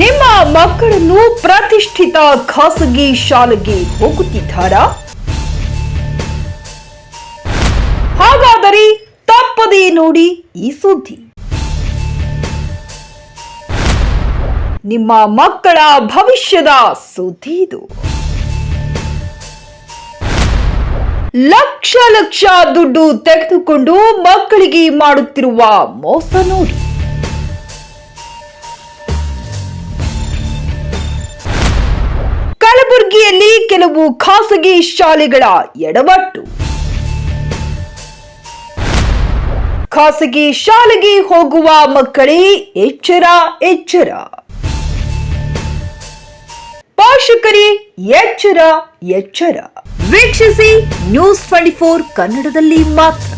ನಿಮ್ಮ ಮಕ್ಕಳನ್ನು ಪ್ರತಿಷ್ಠಿತ ಖಾಸಗಿ ಶಾಲೆಗೆ ಹೋಗುತ್ತಿದ್ದಾರಾ? ಹಾಗಾದರೆ ತಪ್ಪದೇ ನೋಡಿ ಈ ಸುದ್ದಿ. ನಿಮ್ಮ ಮಕ್ಕಳ ಭವಿಷ್ಯದ ಸುದ್ದಿ ಇದು. ಲಕ್ಷ ಲಕ್ಷ ದುಡ್ಡು ತೆಗೆದುಕೊಂಡು ಮಕ್ಕಳಿಗೆ ಮಾಡುತ್ತಿರುವ ಮೋಸ ನೋಡಿ. ಕೆಲವು ಖಾಸಗಿ ಶಾಲೆಗಳ ಎಡವಟ್ಟು. ಖಾಸಗಿ ಶಾಲೆಗೆ ಹೋಗುವ ಮಕ್ಕಳೇ ಎಚ್ಚರ ಎಚ್ಚರ. ಪೋಷಕರೇ, ಎಚ್ಚರ ಎಚ್ಚರ. ವೀಕ್ಷಿಸಿ ನ್ಯೂಸ್ ಟ್ವೆಂಟಿ ಫೋರ್ ಕನ್ನಡದಲ್ಲಿ ಮಾತ್ರ.